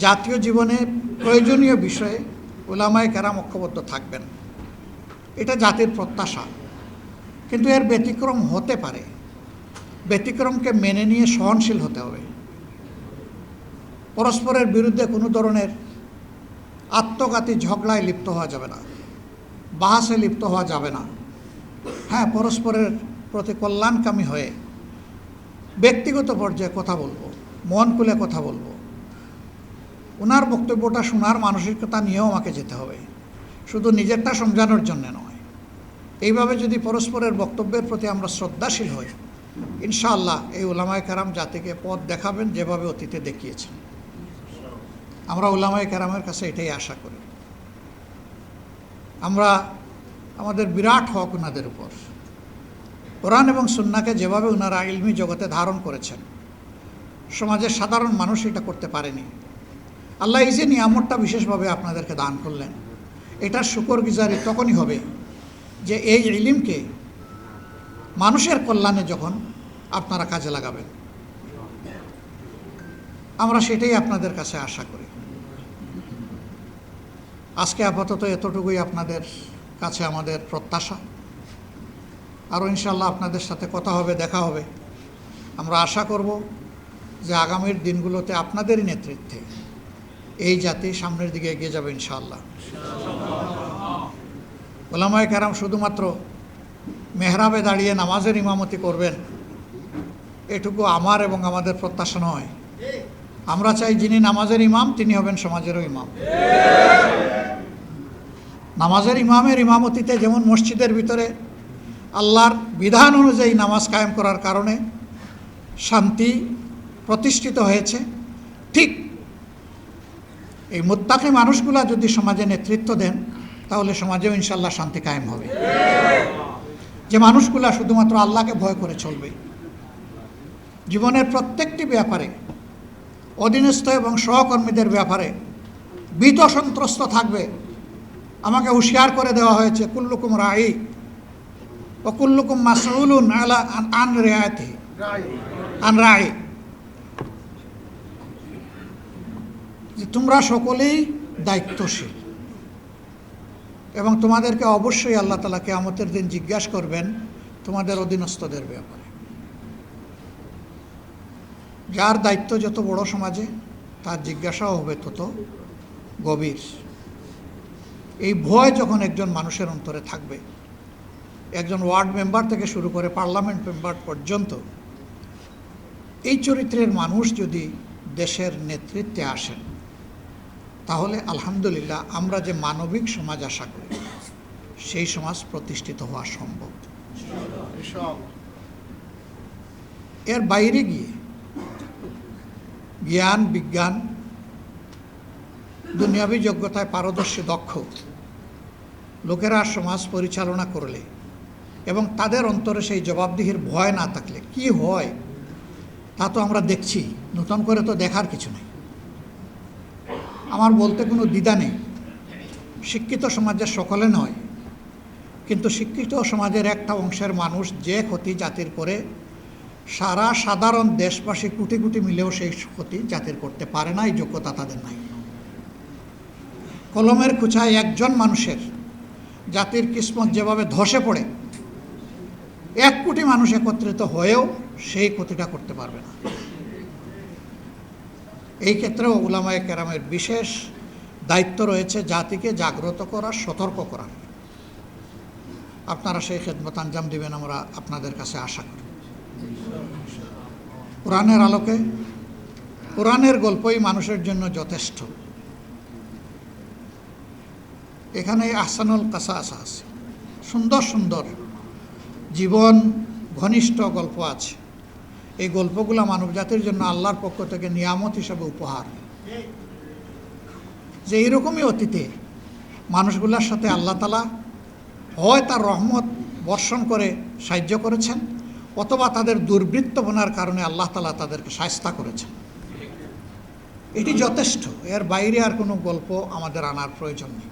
জাতীয় জীবনে প্রয়োজনীয় বিষয়ে ওলামায় কেরাম ঐক্যবদ্ধ থাকবেন। এটা জাতির প্রত্যাশা। কিন্তু এর ব্যতিক্রম হতে পারে। ব্যতিক্রমকে মেনে নিয়ে সহনশীল হতে হবে। পরস্পরের বিরুদ্ধে কোনো ধরনের আত্মঘাতী ঝগড়ায় লিপ্ত হওয়া যাবে না। বাহাসে লিপ্ত হওয়া যাবে না। হ্যাঁ পরস্পরের প্রতি কল্যাণকামী হয়ে ব্যক্তিগত পর্যায়ে কথা বলব মন খুলে কথা বলব। ওনার বক্তব্যটা শোনার মানসিকতা নিয়েও আমাকে যেতে হবে। শুধু নিজেরটা সমঝানোর জন্য নয়। এইভাবে যদি পরস্পরের বক্তব্যের প্রতি আমরা শ্রদ্ধাশীল হই, ইনশাআল্লাহ এই ওলামায় কারাম জাতিকে পথ দেখাবেন যেভাবে অতীতে দেখিয়েছেন। আমরা ওলামায় কারামের কাছে এটাই আশা করি। আমরা আমাদের বিরাট হক ওনাদের উপর। কোরআন এবং সুন্নাকে যেভাবে ওনারা ইলমি জগতে ধারণ করেছেন, সমাজের সাধারণ মানুষ এটা করতে পারেনি। আল্লাহ এই যে নিয়ামতটা বিশেষভাবে আপনাদেরকে দান করলেন, এটার শুকর গুজারি তখনই হবে যে এই ইলিমকে মানুষের কল্যাণে যখন আপনারা কাজে লাগাবেন। আমরা সেটাই আপনাদের কাছে আশা করি। আজকে আপাতত এতটুকুই আপনাদের কাছে আমাদের প্রত্যাশা। আরও ইনশাল্লাহ আপনাদের সাথে কথা হবে, দেখা হবে। আমরা আশা করব যে আগামীর দিনগুলোতে আপনাদেরই নেতৃত্বে এই জাতি সামনের দিকে এগিয়ে যাবে ইনশাআল্লাহ। ওলামায় কেরাম শুধুমাত্র মেহরাবে দাঁড়িয়ে নামাজের ইমামতি করবেন, এটুকু আমার এবং আমাদের প্রত্যাশা নয়। আমরা চাই যিনি নামাজের ইমাম, তিনি হবেন সমাজেরও ইমাম। নামাজের ইমামের ইমামতিতে যেমন মসজিদের ভিতরে আল্লাহর বিধান অনুযায়ী নামাজ কায়েম করার কারণে শান্তি প্রতিষ্ঠিত হয়েছে, ঠিক এই মোত্তাকি মানুষগুলা যদি সমাজে নেতৃত্ব দেন, তাহলে সমাজেও ইনশাল্লাহ শান্তি কায়েম হবে। যে মানুষগুলা শুধুমাত্র আল্লাহকে ভয় করে চলবে। জীবনের প্রত্যেকটি ব্যাপারে, অধীনস্থ এবং সহকর্মীদের ব্যাপারে ভীত সন্ত্রস্ত থাকবে। আমাকে হুঁশিয়ার করে দেওয়া হয়েছে, কুল্লুকুম রাই ও কুল্লুকুম মাসউলুন আন- রেয়াতি আন রাই। যে তোমরা সকলেই দায়িত্বশীল। এবং তোমাদেরকে অবশ্যই আল্লাহ তালা কেয়ামতের দিন জিজ্ঞাসা করবেন, তোমাদের অধীনস্থদের ব্যাপারে। যার দায়িত্ব যত বড় সমাজে, তার জিজ্ঞাসাও হবে তত গভীর। এই ভয় যখন একজন মানুষের অন্তরে থাকবে, একজন ওয়ার্ড মেম্বার থেকে শুরু করে পার্লামেন্ট মেম্বার পর্যন্ত, এই চরিত্রের মানুষ যদি দেশের নেতৃত্বে আসেন তাহলে আলহামদুলিল্লাহ আমরা যে মানবিক সমাজ আশা করি, সেই সমাজ প্রতিষ্ঠিত হওয়া সম্ভব। এর বাইরে গিয়ে জ্ঞান, বিজ্ঞান, দুনিয়াবী যোগ্যতায় পারদর্শী, দক্ষ লোকেরা সমাজ পরিচালনা করলে এবং তাদের অন্তরে সেই জবাবদিহির ভয় না থাকলে কি হয়, তা তো আমরা দেখছি। নতুন করে তো দেখার কিছু নেই। আমার বলতে কোনো দ্বিধা নেই। শিক্ষিত সমাজের সকলে নয়, কিন্তু শিক্ষিত সমাজের একটা অংশের মানুষ যে ক্ষতি জাতির করে, সারা সাধারণ দেশবাসী কোটি কোটি মিলেও সেই ক্ষতি জাতির করতে পারে না, এই যোগ্যতা তাদের নাই। কলমের খুচায় একজন মানুষের জাতির কিসমত যেভাবে ধসে পড়ে, এক কোটি মানুষ একত্রিত হয়েও সেই ক্ষতিটা করতে পারবে না। এই ক্ষেত্রেও উলামায়ে কেরামের বিশেষ দায়িত্ব রয়েছে জাতিকে জাগ্রত করার সতর্ক করার আপনারা সেই খেদমত আঞ্জাম দিবেন, আমরা আপনাদের কাছে আশা করি। কোরআনের আলোকে, কোরআনের গল্পই মানুষের জন্য যথেষ্ট। এখানে আহসানুল কাসাস আছে। সুন্দর সুন্দর, জীবন ঘনিষ্ঠ গল্প আছে। এই গল্পগুলো মানবজাতির জন্য আল্লাহর পক্ষ থেকে নিয়ামত হিসাবে উপহার। যে এইরকমই অতীতে মানুষগুলোর সাথে আল্লাহ তালা হয় তার রহমত বর্ষণ করে সাহায্য করেছেন, অথবা তাদের দুর্বৃত্ত বোনার কারণে আল্লাহ তালা তাদেরকে সায়স্তা করেছেন। এটি যথেষ্ট, এর বাইরে আর কোনো গল্প আমাদের আনার প্রয়োজন নেই।